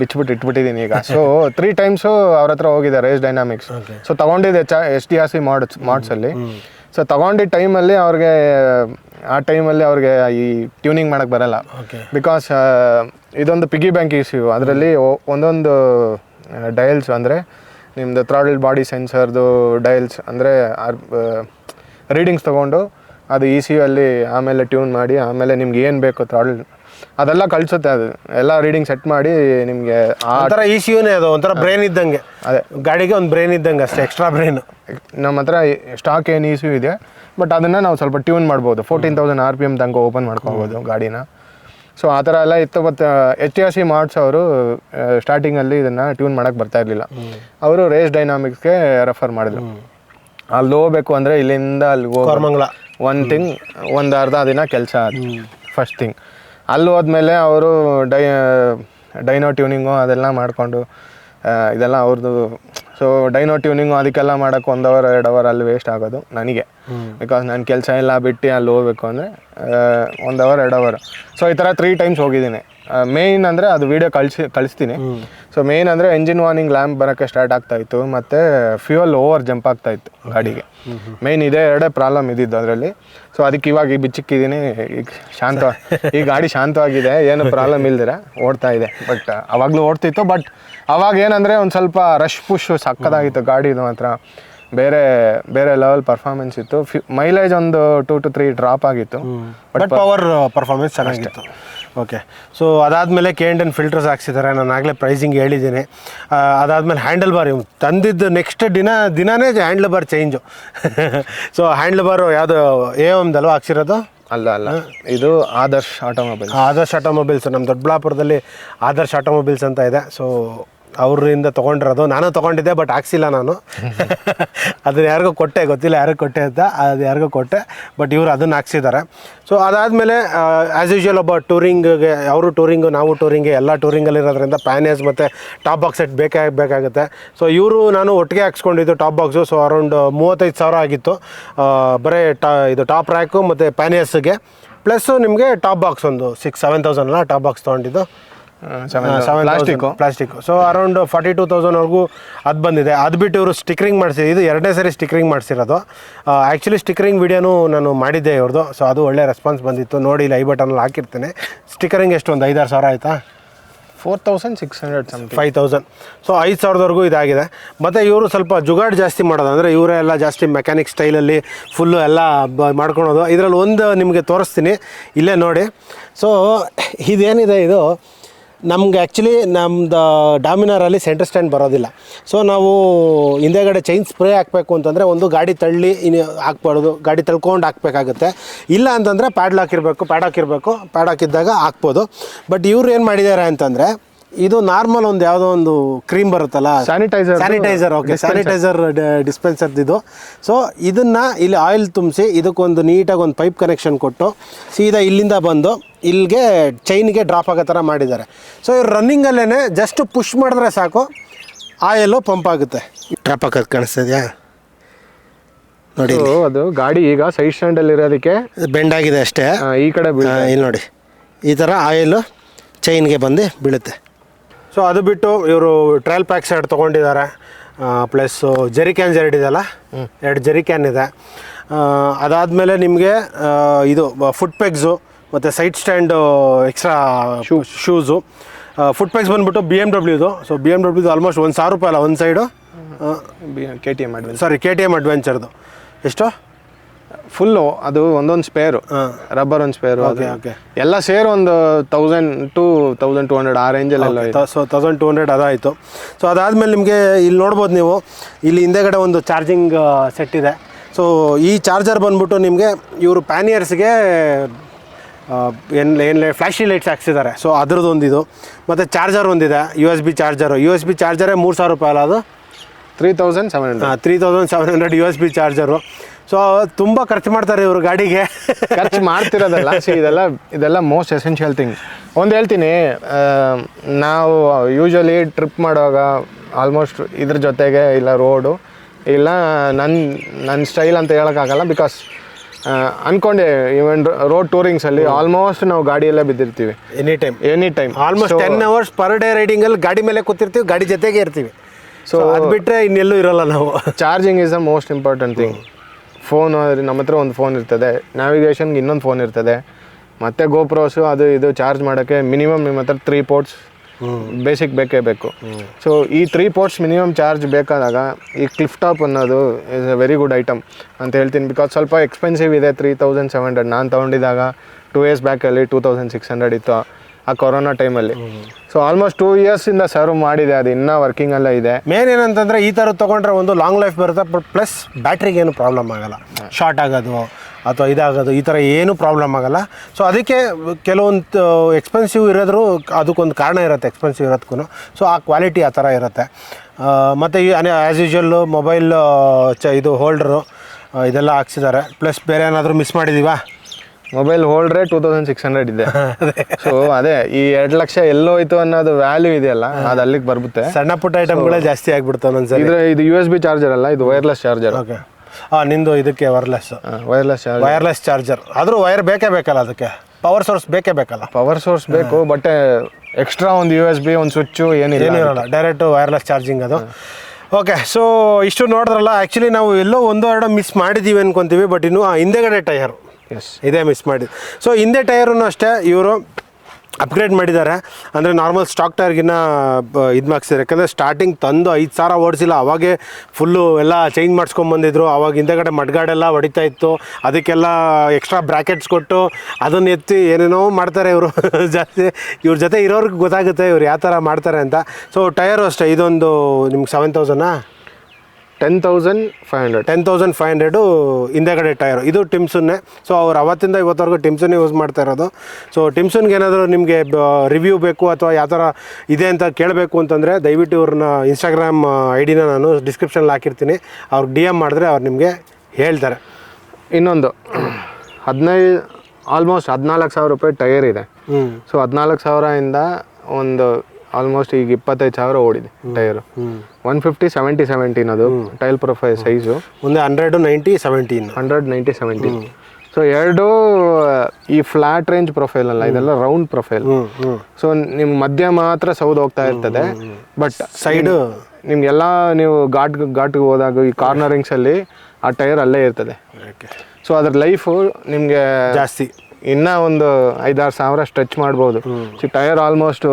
ಬಿಚ್ಬಿಟ್ಟು ಇಟ್ಬಿಟ್ಟಿದ್ದೀನಿ ಈಗ. ಸೊ ತ್ರೀ ಟೈಮ್ಸು ಅವ್ರ ಹತ್ರ ಹೋಗಿದೆ ರೇಸ್ ಡೈನಾಮಿಕ್ಸ್ ಸೊ ತಗೊಂಡಿದ್ದೆ ಚ S T R C mods ಮಾಡ್ಸಲ್ಲಿ so ತಗೊಂಡಿದ್ದ ಟೈಮಲ್ಲಿ ಅವ್ರಿಗೆ ಆ ಟೈಮಲ್ಲಿ ಅವ್ರಿಗೆ ಈ ಟ್ಯೂನಿಂಗ್ ಮಾಡೋಕ್ಕೆ ಬರಲ್ಲ. ಓಕೆ ಬಿಕಾಸ್ ಇದೊಂದು ಪಿಗಿ ಬ್ಯಾಂಕ್ ಇಶ್ಯೂ ಅದರಲ್ಲಿ ಒಂದೊಂದು ಡಯಲ್ಸ್ ಅಂದರೆ ನಿಮ್ಮದು ಥ್ರಾಡಲ್ ಬಾಡಿ ಸೆನ್ಸರ್ದು ಡಯಲ್ಸ್ ಅಂದರೆ ರೀಡಿಂಗ್ಸ್ ತೊಗೊಂಡು ಅದು ಇ ಸಿ ಯು ಅಲ್ಲಿ ಆಮೇಲೆ ಟ್ಯೂನ್ ಮಾಡಿ ಆಮೇಲೆ ನಿಮ್ಗೆ ಏನು ಬೇಕು ಥ್ರಾಡಲ್ ಅದೆಲ್ಲ ಕಳಿಸುತ್ತೆ ಅದು. ಎಲ್ಲ ರೀಡಿಂಗ್ ಸೆಟ್ ಮಾಡಿ ನಿಮಗೆ ಆ ಒಂಥರ ಇ ಸಿ ಯುನೇ ಅದು. ಒಂಥರ ಬ್ರೈನ್ ಇದ್ದಂಗೆ. ಅದೇ. ಗಾಡಿಗೆ ಒಂದು ಬ್ರೈನ್ ಇದ್ದಂಗೆ ಅಷ್ಟೇ ಎಕ್ಸ್ಟ್ರಾ ಬ್ರೈನ್ ನಮ್ಮ ಹತ್ರ ಸ್ಟಾಕ್ ಏನು ಇಶ್ಯೂ ಇದೆ ಬಟ್ ಅದನ್ನು ನಾವು ಸ್ವಲ್ಪ ಟ್ಯೂನ್ ಮಾಡ್ಬೋದು. Fourteen thousand R P M ತನಕ ಓಪನ್ ಮಾಡ್ಕೋಬೋದು ಗಾಡಿನ. ಸೊ ಆ ಥರ ಎಲ್ಲ ಇತ್ತು ಮತ್ತು H T R C mods ಅವರು ಸ್ಟಾರ್ಟಿಂಗಲ್ಲಿ ಇದನ್ನು ಟ್ಯೂನ್ ಮಾಡೋಕ್ಕೆ ಬರ್ತಾ ಇರಲಿಲ್ಲ. ಅವರು ರೇಸ್ ಡೈನಾಮಿಕ್ಸ್ಗೆ ರೆಫರ್ ಮಾಡಿದ್ರು. ಅಲ್ಲಿ ಹೋಗ್ಬೇಕು ಅಂದರೆ ಇಲ್ಲಿಂದ ಅಲ್ಲಿ ಹೋಗಿ ಒಂದು ಒನ್ ಥಿಂಗ್ ಒಂದು ಅರ್ಧ ದಿನ ಕೆಲಸ ಫಸ್ಟ್ ಥಿಂಗ್ ಅಲ್ಲಿ ಹೋದ್ಮೇಲೆ ಅವರು ಡೈ ಡೈನೋ ಟ್ಯೂನಿಂಗು ಅದೆಲ್ಲ ಮಾಡಿಕೊಂಡು ಇದೆಲ್ಲ ಅವ್ರದ್ದು ಸೊ ಡೈನೋ ಟ್ಯೂನಿಂಗು ಅದಕ್ಕೆಲ್ಲ ಮಾಡೋಕ್ಕೆ ಒಂದು ಅವರ್ ಎರಡು ಅವರ್ ಅಲ್ಲಿ ವೇಸ್ಟ್ ಆಗೋದು ನನಗೆ. ಬಿಕಾಸ್ ನಾನು ಕೆಲಸ ಎಲ್ಲ ಬಿಟ್ಟು ಅಲ್ಲಿ ಹೋಗ್ಬೇಕು ಅಂದರೆ ಒಂದು ಅವರ್ ಎರಡು ಅವರ್. ಸೊ ಈ ಥರ ತ್ರೀ ಟೈಮ್ಸ್ ಹೋಗಿದ್ದೀನಿ. ಮೇಯ್ನ್ ಅಂದರೆ ಅದು ವೀಡಿಯೋ ಕಳಿಸಿ ಕಳಿಸ್ತೀನಿ. ಸೊ ಮೇಯ್ನ್ ಅಂದರೆ ಎಂಜಿನ್ ವಾರ್ನಿಂಗ್ ಲ್ಯಾಂಪ್ ಬರೋಕ್ಕೆ ಸ್ಟಾರ್ಟ್ ಆಗ್ತಾ ಇತ್ತು ಮತ್ತು ಫ್ಯೂಯಲ್ ಓವರ್ ಜಂಪ್ ಆಗ್ತಾ ಇತ್ತು ಗಾಡಿಗೆ. ಮೇಯ್ನ್ ಇದೇ ಎರಡೇ ಪ್ರಾಬ್ಲಮ್ ಇದ್ದಿದ್ದು ಅದರಲ್ಲಿ. ಸೊ ಅದಕ್ಕೆ ಇವಾಗ ಈ ಬಿಚ್ಚಿಕ್ಕಿದ್ದೀನಿ ಈಗ ಶಾಂತ ಈ ಗಾಡಿ ಶಾಂತವಾಗಿದೆ ಏನು ಪ್ರಾಬ್ಲಮ್ ಇಲ್ದಿರ ಓಡ್ತಾ ಇದೆ. ಬಟ್ ಅವಾಗಲೂ ಓಡ್ತಿತ್ತು ಬಟ್ ಅವಾಗ ಏನಂದರೆ ಒಂದು ಸ್ವಲ್ಪ ರಶ್ ಪುಷ್ ಸಕ್ಕದಾಗಿತ್ತು ಗಾಡಿದು ಮಾತ್ರ. ಬೇರೆ ಬೇರೆ ಲೆವೆಲ್ ಪರ್ಫಾರ್ಮೆನ್ಸ್ ಇತ್ತು. ಫ್ಯೂ ಮೈಲೇಜ್ ಒಂದು ಟೂ ಟು ತ್ರೀ ಡ್ರಾಪ್ ಆಗಿತ್ತು. ಬಟ್ ಪವರ್ ಪರ್ಫಾರ್ಮೆನ್ಸ್ ಚೆನ್ನಾಗಿತ್ತು. ಓಕೆ ಸೊ ಅದಾದಮೇಲೆ ಕೆ ಎಂಡ್ ಎನ್ ಫಿಲ್ಟರ್ಸ್ ಹಾಕ್ಸಿದ್ದಾರೆ ನಾನು ಆಗಲೇ ಪ್ರೈಸಿಂಗ್ ಹೇಳಿದ್ದೀನಿ. ಅದಾದಮೇಲೆ ಹ್ಯಾಂಡಲ್ ಬಾರ್ ತಂದಿದ್ದು ನೆಕ್ಸ್ಟ್ ದಿನ ದಿನನೇ handle bar change so handle bar ಯಾವುದು ಎ ಒಮ್ದಲ್ವ ಹಾಕ್ಸಿರೋದು? ಅಲ್ಲ ಅಲ್ಲ. ಇದು ಆದರ್ಶ್ ಆಟೋಮೊಬೈಲ್ ಆದರ್ಶ್ ಆಟೋಮೊಬೈಲ್ಸ್ ನಮ್ಮ ದೊಡ್ಡಬಳ್ಳಾಪುರದಲ್ಲಿ ಆದರ್ಶ್ ಆಟೋಮೊಬೈಲ್ಸ್ ಅಂತ ಇದೆ. ಸೊ ಅವರಿಂದ ತೊಗೊಂಡಿರೋದು. ನಾನು ತೊಗೊಂಡಿದ್ದೆ ಬಟ್ ಹಾಕ್ಸಿಲ್ಲ ನಾನು. ಅದನ್ನ ಯಾರಿಗೂ ಕೊಟ್ಟೆ, ಗೊತ್ತಿಲ್ಲ ಯಾರಿಗೂ ಕೊಟ್ಟೆ ಅಂತ, ಅದು ಯಾರಿಗೂ ಕೊಟ್ಟೆ ಬಟ್ ಇವರು ಅದನ್ನು ಹಾಕ್ಸಿದ್ದಾರೆ. ಸೊ ಅದಾದಮೇಲೆ ಆ್ಯಸ್ ಯೂಶ್ವಲ್ ಒಬ್ಬ ಟೂರಿಂಗ್ಗೆ ಅವರು ಟೂರಿಂಗು ನಾವು ಟೂರಿಂಗ್ಗೆ ಎಲ್ಲ ಟೂರಿಂಗಲ್ಲಿರೋದ್ರಿಂದ ಪ್ಯಾನೇಜ್ ಮತ್ತು ಟಾಪ್ ಬಾಕ್ಸ್ ಸೆಟ್ ಬೇಕೇ ಬೇಕಾಗುತ್ತೆ. ಸೊ ಇವರು ನಾನು ಒಟ್ಟಿಗೆ ಹಾಕ್ಸ್ಕೊಂಡಿದ್ದು ಟಾಪ್ ಬಾಕ್ಸು ಸೊ ಅರೌಂಡ್ ಮೂವತ್ತೈದು ಸಾವಿರ ಆಗಿತ್ತು. ಬರೀ ಟಾ, ಇದು ಟಾಪ್ ರ್ಯಾಕು ಮತ್ತು ಪ್ಯಾನೇಸ್ಗೆ ಪ್ಲಸ್ಸು ನಿಮಗೆ ಟಾಪ್ ಬಾಕ್ಸ್ ಒಂದು ಸಿಕ್ಸ್ ಸೆವೆನ್ ತೌಸಂಡ್ ಅಲ್ಲ ಟಾಪ್ ಬಾಕ್ಸ್ ತೊಗೊಂಡಿದ್ದು. Plastic plastic so around forty two ತೌಸಂಡ್ವರೆಗೂ ಅದು ಬಂದಿದೆ ಅದು ಬಿಟ್ಟು ಇವರು ಸ್ಟಿಕರಿಂಗ್ ಮಾಡಿಸಿ ಇದು ಎರಡನೇ ಸರಿ ಸ್ಟಿಕರಿಂಗ್ ಮಾಡಿಸಿರೋದು. ಆ್ಯಕ್ಚುಲಿ ಸ್ಟಿಕ್ಕರಿಂಗ್ ವಿಡಿಯೋನು ನಾನು ಮಾಡಿದ್ದೆ ಇವ್ರದ್ದು ಸೊ ಅದು ಒಳ್ಳೆ ರೆಸ್ಪಾನ್ಸ್ ಬಂದಿತ್ತು. ನೋಡಿ ಇಲ್ಲಿ ಐ ಬಟನಲ್ಲಿ ಹಾಕಿರ್ತೇನೆ. ಸ್ಟಿಕರಿಂಗ್ ಎಷ್ಟು ಒಂದು ಐದಾರು ಸಾವಿರ ಆಯಿತಾ? Four thousand six hundred five thousand so ಐದು ಸಾವಿರದವರೆಗೂ ಇದಾಗಿದೆ. ಮತ್ತು ಇವರು ಸ್ವಲ್ಪ ಜುಗಾಡ್ ಜಾಸ್ತಿ ಮಾಡೋದು ಅಂದರೆ ಇವರೇ ಎಲ್ಲ ಜಾಸ್ತಿ ಮೆಕ್ಯಾನಿಕ್ ಸ್ಟೈಲಲ್ಲಿ ಫುಲ್ಲು ಎಲ್ಲ ಬ ಮಾಡ್ಕೊಳೋದು. ಇದರಲ್ಲಿ ಒಂದು ನಿಮಗೆ ತೋರಿಸ್ತೀನಿ. ಇಲ್ಲೇ ನೋಡಿ. ಸೊ ಇದೇನಿದೆ ಇದು? ನಮ್ಗೆ ಆ್ಯಕ್ಚುಲಿ ನಮ್ಮದು ಡಾಮಿನಾರಲ್ಲಿ ಸೆಂಟರ್ ಸ್ಟ್ಯಾಂಡ್ ಬರೋದಿಲ್ಲ. ಸೊ ನಾವು ಹಿಂದೆಗಡೆ ಚೈನ್ ಸ್ಪ್ರೇ ಹಾಕಬೇಕು ಅಂತಂದರೆ ಒಂದು ಗಾಡಿ ತಳ್ಳಿ ಇನ್ನು ಹಾಕ್ಬಾರ್ದು. ಗಾಡಿ ತಳ್ಕೊಂಡು ಹಾಕಬೇಕಾಗುತ್ತೆ. ಇಲ್ಲ ಅಂತಂದರೆ ಪ್ಯಾಡ್ ಇರಬೇಕು ಪ್ಯಾಡ್ ಹಾಕಿರಬೇಕು ಪ್ಯಾಡ್ ಹಾಕಿದ್ದಾಗ ಹಾಕ್ಬೋದು. ಬಟ್ ಇವ್ರು ಏನು ಮಾಡಿದ್ದಾರೆ ಅಂತಂದರೆ ಇದು ನಾರ್ಮಲ್ ಒಂದು ಯಾವುದೋ ಒಂದು ಕ್ರೀಮ್ ಬರುತ್ತಲ್ಲ? Sanitiser sanitiser okay sanitiser dispenser ಇದು. ಸೊ ಇದನ್ನು ಇಲ್ಲಿ ಆಯಿಲ್ ತುಂಬಿಸಿ ಇದಕ್ಕೊಂದು ನೀಟಾಗಿ ಒಂದು ಪೈಪ್ ಕನೆಕ್ಷನ್ ಕೊಟ್ಟು ಸೀದಾ ಇಲ್ಲಿಂದ ಬಂದು ಇಲ್ಲಿಗೆ ಚೈನ್ಗೆ ಡ್ರಾಪ್ ಆಗೋ ಥರ ಮಾಡಿದ್ದಾರೆ. ಸೊ ಇವ್ರು ರನ್ನಿಂಗಲ್ಲೇ ಜಸ್ಟ್ ಪುಷ್ ಮಾಡಿದ್ರೆ ಸಾಕು ಆಯಿಲು ಪಂಪ್ ಆಗುತ್ತೆ. ಡ್ರಾಪ್ ಆಗೋದು ಕಾಣಿಸ್ತಿದ್ಯಾ ನೋಡಿ ಅದು ಗಾಡಿ ಈಗ ಸೈಡ್ ಸ್ಟ್ಯಾಂಡಲ್ಲಿ ಇರೋದಕ್ಕೆ ಬೆಂಡ್ ಆಗಿದೆ ಅಷ್ಟೇ. ಈ ಕಡೆ ಇಲ್ಲಿ ನೋಡಿ. ಈ ಥರ ಆಯಿಲು ಚೈನ್ಗೆ ಬಂದು ಬೀಳುತ್ತೆ. ಸೊ ಅದು ಬಿಟ್ಟು ಇವರು ಟ್ರಯಲ್ ಪ್ಯಾಕ್ ಎರಡು ತೊಗೊಂಡಿದ್ದಾರೆ. ಪ್ಲಸ್ಸು ಜರಿ ಕ್ಯಾನ್ಸ್ ಎರಡು ಇದೆಯಲ್ಲ? ಎರಡು ಜರಿ ಕ್ಯಾನ್ ಇದೆ ಅದಾದಮೇಲೆ ನಿಮಗೆ ಇದು ಫುಟ್ ಪೆಗ್ಸು ಮತ್ತು side stand extra shoe shoes foot pegs ಬಂದುಬಿಟ್ಟು ಬಿ ಎಂ ಡಬ್ಲ್ಯೂದು ಸೊ ಬಿ ಎಂ ಡಬ್ಲ್ಯೂದು ಆಲ್ಮೋಸ್ಟ್ ಒಂದು ಸಾವಿರ ರೂಪಾಯಿ ಅಲ್ಲ ಒಂದು side K T M adventure sorry K T M ಅಡ್ವೆಂಚರ್ದು ಎಷ್ಟು? ಫುಲ್ಲು ಅದು ಒಂದೊಂದು ಸ್ಪೇರು ಹಾಂ. ರಬ್ಬರ್ ಒಂದು ಸ್ಪೇರು ಅದು. ಓಕೆ ಓಕೆ ಎಲ್ಲ ಸೇರ್ ಒಂದು thousand two thousand two hundred ಆ ರೇಂಜಲ್ಲೆಲ್ಲ ಇದೆ. ಸೊ ತೌಸಂಡ್ ಟು ಹಂಡ್ರೆಡ್ ಅದಾಯಿತು. ಸೊ ಅದಾದಮೇಲೆ ನಿಮಗೆ ಇಲ್ಲಿ ನೋಡ್ಬೋದು ನೀವು ಇಲ್ಲಿ ಹಿಂದೆಗಡೆ ಒಂದು ಚಾರ್ಜಿಂಗ್ ಸೆಟ್ ಇದೆ. ಸೊ ಈ ಚಾರ್ಜರ್ ಬಂದ್ಬಿಟ್ಟು ನಿಮಗೆ ಇವರು ಪ್ಯಾನಿಯರ್ಸ್ಗೆ ಏನು ಏನು ಫ್ಲ್ಯಾಶಿ ಲೈಟ್ಸ್ ಹಾಕ್ಸಿದ್ದಾರೆ. ಸೊ ಅದ್ರದ್ದು ಒಂದಿದು. ಮತ್ತು ಚಾರ್ಜರ್ ಒಂದಿದೆ U S B charger U S B ಚಾರ್ಜರೇ ಮೂರು ಸಾವಿರ ರೂಪಾಯಿ ಅಲ್ಲ ಅದು? Three thousand seven hundred three thousand seven hundred U S B charger so ತುಂಬ ಖರ್ಚು ಮಾಡ್ತಾರೆ ಇವರು ಗಾಡಿಗೆ. ಖರ್ಚು ಮಾಡ್ತಿರೋದಲ್ಲ ಸಿ ಇದೆಲ್ಲ ಇದೆಲ್ಲ ಮೋಸ್ಟ್ ಎಸೆನ್ಷಿಯಲ್ ಥಿಂಗ್ ಒಂದು ಹೇಳ್ತೀನಿ ನಾವು ಯೂಶ್ವಲಿ ಟ್ರಿಪ್ ಮಾಡುವಾಗ ಆಲ್ಮೋಸ್ಟ್ ಇದ್ರ ಜೊತೆಗೆ ಇಲ್ಲ ರೋಡು ಇಲ್ಲ ನನ್ನ ನನ್ನ ಸ್ಟೈಲ್ ಅಂತ ಹೇಳೋಕ್ಕಾಗಲ್ಲ ಬಿಕಾಸ್ ಅನ್ಕೊಂಡೆ ಈವನ್ ರೋಡ್ ಟೂರಿಂಗ್ಸಲ್ಲಿ ಆಲ್ಮೋಸ್ಟ್ ನಾವು ಗಾಡಿಯಲ್ಲೇ ಬಿದ್ದಿರ್ತೀವಿ. Any time any time almost ten hours per day ರೈಡಿಂಗಲ್ಲಿ ಗಾಡಿ ಮೇಲೆ ಕೂತಿರ್ತೀವಿ ಗಾಡಿ ಜೊತೆಗೆ ಇರ್ತೀವಿ. ಸೊ ಅದು ಬಿಟ್ಟರೆ ಇನ್ನೆಲ್ಲೂ ಇರೋಲ್ಲ ನಾವು. Charging is the most important thing phone ನಮ್ಮ ಹತ್ರ ಒಂದು ಫೋನ್ ಇರ್ತದೆ. ನ್ಯಾವಿಗೇಷನ್ಗೆ ಇನ್ನೊಂದು ಫೋನ್ ಇರ್ತದೆ. ಮತ್ತು ಗೋಪ್ರೋಸು ಅದು ಇದು ಚಾರ್ಜ್ ಮಾಡೋಕ್ಕೆ ಮಿನಿಮಮ್ ನಿಮ್ಮ ಹತ್ರ ತ್ರೀ ಪೋರ್ಟ್ಸ್ ಬೇಸಿಕ್ ಬೇಕೇ ಬೇಕು. ಸೊ ಈ ತ್ರೀ ಪೋರ್ಟ್ಸ್ ಮಿನಿಮಮ್ ಚಾರ್ಜ್ ಬೇಕಾದಾಗ ಈ ಕ್ಲಿಫ್ ಟಾಪ್ ಅನ್ನೋದು is a very good item ಅಂತ ಹೇಳ್ತೀನಿ. ಬಿಕಾಸ್ ಸ್ವಲ್ಪ ಎಕ್ಸ್ಪೆನ್ಸಿವ್ ಇದೆ ತ್ರೀ ತೌಸಂಡ್ ಸೆವೆನ್ ಹಂಡ್ರೆಡ್ ನಾನು ತೊಗೊಂಡಿದ್ದಾಗ ಟೂ ಇಯರ್ಸ್ ಬ್ಯಾಕಲ್ಲಿ ಟೂ ತೌಸಂಡ್ ಸಿಕ್ಸ್ ಹಂಡ್ರೆಡ್ ಇತ್ತು. ಆ ಕೊರೋನಾ ಟೈಮಲ್ಲಿ. ಸೊ ಆಲ್ಮೋಸ್ಟ್ ಟೂ ಇಯರ್ಸಿಂದ ಸರ್ವ್ ಮಾಡಿದೆ ಅದು ಇನ್ನೂ ವರ್ಕಿಂಗಲ್ಲೇ ಇದೆ. ಮೇನ್ ಏನಂತಂದರೆ ಈ ಥರ ತೊಗೊಂಡ್ರೆ ಒಂದು ಲಾಂಗ್ ಲೈಫ್ ಬರುತ್ತೆ ಬಟ್ ಪ್ಲಸ್ ಬ್ಯಾಟ್ರಿಗೆ ಏನು ಪ್ರಾಬ್ಲಮ್ ಆಗಲ್ಲ. ಶಾರ್ಟ್ ಆಗೋದು ಅಥವಾ ಇದಾಗೋದು ಈ ಥರ ಏನು ಪ್ರಾಬ್ಲಮ್ ಆಗಲ್ಲ. ಸೊ ಅದಕ್ಕೆ ಕೆಲವೊಂದು ಎಕ್ಸ್ಪೆನ್ಸಿವ್ ಇರೋದ್ರು ಅದಕ್ಕೊಂದು ಕಾರಣ ಇರುತ್ತೆ ಎಕ್ಸ್ಪೆನ್ಸಿವ್ ಇರೋದಕ್ಕೂ ಸೊ ಆ ಕ್ವಾಲಿಟಿ ಆ ಥರ ಇರುತ್ತೆ. ಮತ್ತು ಆ್ಯಸ್ ಯೂಶ್ವಲ್ಲು ಮೊಬೈಲ್ ಚ ಇದು ಹೋಲ್ಡ್ರು ಇದೆಲ್ಲ ಹಾಕ್ಸಿದ್ದಾರೆ. ಪ್ಲಸ್ ಬೇರೆ ಏನಾದರೂ miss ಮಾಡಿದ್ದೀವಾ mobile holder two thousand six hundred ಇದೆ. ಸೊ ಅದೇ ಈ ಎರಡು ಲಕ್ಷ ಎಲ್ಲೋಯ್ತು ಅನ್ನೋದು ವ್ಯಾಲ್ಯೂ ಇದೆಯಲ್ಲ ಅದು ಅಲ್ಲಿಗೆ ಬರುತ್ತೆ. ಸಣ್ಣ ಪುಟ್ಟ ಐಟಮ್ಗಳೇ ಜಾಸ್ತಿ ಆಗ್ಬಿಡ್ತಾವೆ ಒಂದ್ಸರಿ ಇದು ಇದು ಯು ಎಸ್ ಬಿ ಚಾರ್ಜರ್ ಅಲ್ಲ ಇದು ವೈರ್ಲೆಸ್ ಚಾರ್ಜರ್ ಓಕೆ ಹಾಂ ನಿಂದು ಇದಕ್ಕೆ wireless wireless charger wireless charger ಆದರೂ ವೈರ್ ಬೇಕೇ ಬೇಕಲ್ಲ ಅದಕ್ಕೆ? ಪವರ್ ಸೋರ್ಸ್ ಬೇಕೇ ಬೇಕಲ್ಲ? ಪವರ್ ಸೋರ್ಸ್ ಬೇಕು ಬಟ್ ಎಕ್ಸ್ಟ್ರಾ ಒಂದು ಯು ಎಸ್ ಬಿ ಒಂದು ಸ್ವಿಚ್ಚು ಏನಿಲ್ಲ ಏನಿರಲ್ಲ ಡೈರೆಕ್ಟ್ ವೈರ್ಲೆಸ್ ಚಾರ್ಜಿಂಗ್ ಅದು. ಓಕೆ ಸೊ ಇಷ್ಟು ನೋಡಿದ್ರಲ್ಲ ಆ್ಯಕ್ಚುಲಿ ನಾವು ಎಲ್ಲೋ ಒಂದೋ ಎರಡೋ ಮಿಸ್ ಮಾಡಿದ್ದೀವಿ ಅನ್ಕೊಂತೀವಿ ಬಟ್ ಇನ್ನು ಹಿಂದೆಗಡೆ ಟೈರು. ಇದೇ ಮಿಸ್ ಮಾಡಿದ್ದು ಸೊ ಹಿಂದೆ ಟೈರನ್ನು ಅಷ್ಟೇ ಇವರು ಅಪ್ಗ್ರೇಡ್ ಮಾಡಿದ್ದಾರೆ. ಅಂದರೆ ನಾರ್ಮಲ್ ಸ್ಟಾಕ್ ಟೈರ್ಗಿನ್ನ ಇದು ಮಾಡಿಸಿದ್ದಾರೆ. ಯಾಕಂದರೆ ಸ್ಟಾರ್ಟಿಂಗ್ ತಂದು ಐದು ಸಾವಿರ ಓಡಿಸಿಲ್ಲ ಅವಾಗೇ ಫುಲ್ಲು ಎಲ್ಲ ಚೇಂಜ್ ಮಾಡಿಸ್ಕೊಂಬಂದಿದ್ರು ಅವಾಗ ಹಿಂದೆಗಡೆ ಮಡ್ಗಾಡೆಲ್ಲ ಹೊಡಿತಾ ಇತ್ತು. ಅದಕ್ಕೆಲ್ಲ ಎಕ್ಸ್ಟ್ರಾ ಬ್ರ್ಯಾಕೆಟ್ಸ್ ಕೊಟ್ಟು ಅದನ್ನು ಎತ್ತಿ ಏನೇನೋ ಮಾಡ್ತಾರೆ ಇವರು. ಜಾಸ್ತಿ ಇವ್ರ ಜೊತೆ ಇರೋರ್ಗೆ ಗೊತ್ತಾಗುತ್ತೆ ಇವ್ರು ಯಾವ ಥರ ಮಾಡ್ತಾರೆ ಅಂತ. ಸೊ ಟೈರು ಅಷ್ಟೇ. ಇದೊಂದು ನಿಮ್ಗೆ ಸೆವೆನ್ ತೌಸಂಡಾ ten thousand five hundred ten thousand five hundred ಹಿಂದೆಗಡೆ ಟೈರು. ಇದು ಟಿಮ್ಸುನ್ನೇ. ಸೊ ಅವ್ರು ಅವತ್ತಿಂದ ಇವತ್ತವರೆಗೂ ಟಿಮ್ಸನ್ ಯೂಸ್ ಮಾಡ್ತಾ ಇರೋದು. ಸೊ ಟಿಮ್ಸನ್ಗೆ ಏನಾದರೂ ನಿಮಗೆ ರಿವ್ಯೂ ಬೇಕು ಅಥವಾ ಯಾವ ಥರ ಇದೆ ಅಂತ ಕೇಳಬೇಕು ಅಂತಂದರೆ ದಯವಿಟ್ಟು ಇವ್ರನ್ನ ಇನ್ಸ್ಟಾಗ್ರಾಮ್ ಐ ಡಿನ ನಾನು ಡಿಸ್ಕ್ರಿಪ್ಷನಲ್ಲಿ ಹಾಕಿರ್ತೀನಿ. ಅವ್ರಿಗೆ ಡಿ ಎಂ ಮಾಡಿದ್ರೆ ಅವ್ರು ನಿಮಗೆ ಹೇಳ್ತಾರೆ. ಇನ್ನೊಂದು ಹದಿನೈದು ಆಲ್ಮೋಸ್ಟ್ ಹದಿನಾಲ್ಕು ಸಾವಿರ ರೂಪಾಯಿ ಟೈರ್ ಇದೆ. ಹ್ಞೂ ಸೊ ಹದಿನಾಲ್ಕು ಸಾವಿರದಿಂದ ಒಂದು ಆಲ್ಮೋಸ್ಟ್ ಈಗ ಇಪ್ಪತ್ತೈದು ಸಾವಿರ ಓಡಿದೆ tyre. One fifty seventy seventeen ಅದು ಟೈಲ್ ಪ್ರೊಫೈಲ್ ಸೈಜು ಮುಂದೆ hundred ninety seventeen hundred ninety seventeen so ಎರಡು ಈ ಫ್ಲಾಟ್ ರೇಂಜ್ ಪ್ರೊಫೈಲ್ ಅಲ್ಲ ಇದೆಲ್ಲ ರೌಂಡ್ ಪ್ರೊಫೈಲ್ ಸೊ ನಿಮ್ಮ ಮಧ್ಯ ಮಾತ್ರ ಸೌದ್ ಹೋಗ್ತಾ ಇರ್ತದೆ. ಬಟ್ ಸೈಡು ನಿಮ್ಗೆಲ್ಲ ನೀವು ಘಾಟ್ ಘಾಟ್ಗೆ ಹೋದಾಗ ಈ ಕಾರ್ನರಿಂಗ್ಸ್ ಅಲ್ಲಿ ಆ ಟೈರ್ ಅಲ್ಲೇ ಇರ್ತದೆ. ಓಕೆ ಸೊ ಅದ್ರ ಲೈಫು ನಿಮಗೆ ಜಾಸ್ತಿ. ಇನ್ನ ಒಂದು ಐದಾರು ಸಾವಿರ ಸ್ಟ್ರೆಚ್ ಮಾಡ್ಬೋದು. ಟೈರ್ ಆಲ್ಮೋಸ್ಟ್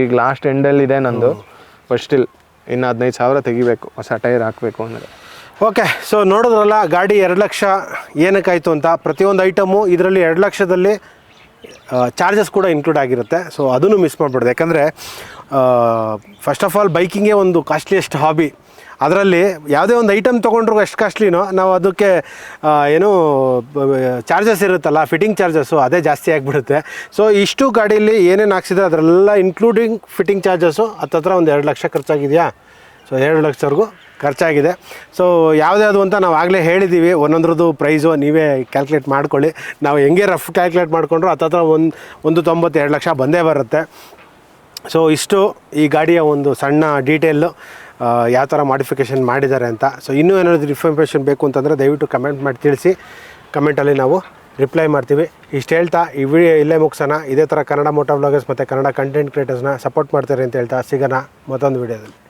ಈಗ ಲಾಸ್ಟ್ ಎಂಡಲ್ಲಿ ಇದೆ ನಂದು. ಬಟ್ ಸ್ಟಿಲ್ ಇನ್ನು ಹದಿನೈದು ಸಾವಿರ ತೆಗಿಬೇಕು ಹೊಸ ಟೈರ್ ಹಾಕಬೇಕು ಅಂದರೆ. ಓಕೆ ಸೊ ನೋಡಿದ್ರಲ್ಲ ಗಾಡಿ ಎರಡು ಲಕ್ಷ ಏನಕ್ಕಾಯಿತು ಅಂತ. ಪ್ರತಿಯೊಂದು ಐಟಮು ಇದರಲ್ಲಿ ಎರಡು ಲಕ್ಷದಲ್ಲಿ ಚಾರ್ಜಸ್ ಕೂಡ ಇನ್ಕ್ಲೂಡ್ ಆಗಿರುತ್ತೆ. ಸೊ ಅದನ್ನು ಮಿಸ್ ಮಾಡಬಾರ್ದು ಯಾಕಂದರೆ ಫಸ್ಟ್ ಆಫ್ ಆಲ್ ಬೈಕಿಂಗೇ ಒಂದು ಕಾಸ್ಟ್ಲಿಯೆಸ್ಟ್ ಹಾಬಿ ಅದರಲ್ಲಿ ಯಾವುದೇ ಒಂದು ಐಟಮ್ ತೊಗೊಂಡ್ರು ಎಷ್ಟು ಕಾಸ್ಟ್ಲಿನೋ ನಾವು ಅದಕ್ಕೆ ಏನು ಚಾರ್ಜಸ್ ಇರುತ್ತಲ್ಲ ಫಿಟ್ಟಿಂಗ್ ಚಾರ್ಜಸ್ಸು ಅದೇ ಜಾಸ್ತಿ ಆಗಿಬಿಡುತ್ತೆ. ಸೊ ಇಷ್ಟು ಗಾಡೀಲಿ ಏನೇನು ಹಾಕ್ಸಿದ್ರೆ ಅದರೆಲ್ಲ ಇನ್ಕ್ಲೂಡಿಂಗ್ ಫಿಟ್ಟಿಂಗ್ ಚಾರ್ಜಸ್ಸು ಹತ್ತತ್ರ ಒಂದು ಎರಡು ಲಕ್ಷ ಖರ್ಚಾಗಿದೆಯಾ? ಸೊ ಎರಡು ಲಕ್ಷವರೆಗೂ ಖರ್ಚಾಗಿದೆ. ಸೊ ಯಾವುದ್ಯಾವುದು ಅಂತ ನಾವು ಆಗಲೇ ಹೇಳಿದ್ದೀವಿ ಒಂದೊಂದ್ರದ್ದು ಪ್ರೈಸು ನೀವೇ ಕ್ಯಾಲ್ಕುಲೇಟ್ ಮಾಡ್ಕೊಳ್ಳಿ. ನಾವು ಹೆಂಗೆ ರಫ್ ಕ್ಯಾಲ್ಕುಲೇಟ್ ಮಾಡಿಕೊಂಡ್ರು ಹತ್ತತ್ರ ಒಂದು ಒಂದು ತೊಂಬತ್ತು ಎರಡು ಲಕ್ಷ ಬಂದೇ ಬರುತ್ತೆ. ಸೊ ಇಷ್ಟು ಈ ಗಾಡಿಯ ಒಂದು ಸಣ್ಣ ಡೀಟೇಲು ಯಾವ ಥರ ಮಾಡಿಫಿಕೇಷನ್ ಮಾಡಿದ್ದಾರೆ ಅಂತ. ಸೊ ಇನ್ನೂ ಏನಾದರೂ ಇನ್ಫಾರ್ಮೇಷನ್ ಬೇಕು ಅಂತಂದರೆ ದಯವಿಟ್ಟು ಕಮೆಂಟ್ ಮಾಡಿ ತಿಳಿಸಿ. ಕಮೆಂಟಲ್ಲಿ ನಾವು ರಿಪ್ಲೈ ಮಾಡ್ತೀವಿ. ಇಷ್ಟು ಹೇಳ್ತಾ, ಈ ವಿಡಿಯೋ ಇಲ್ಲೇ ಮುಗಿಸೋಣ. ಇದೇ ಥರ ಕನ್ನಡ ಮೋಟೋ ವ್ಲಾಗರ್ಸ್ ಮತ್ತು ಕನ್ನಡ ಕಂಟೆಂಟ್ ಕ್ರಿಯೇಟರ್ಸ್ನ ಸಪೋರ್ಟ್ ಮಾಡ್ತಾರೆ ಅಂತ ಹೇಳ್ತಾ, ಸಿಗೋಣ ಮತ್ತೊಂದು ವಿಡಿಯೋದಲ್ಲಿ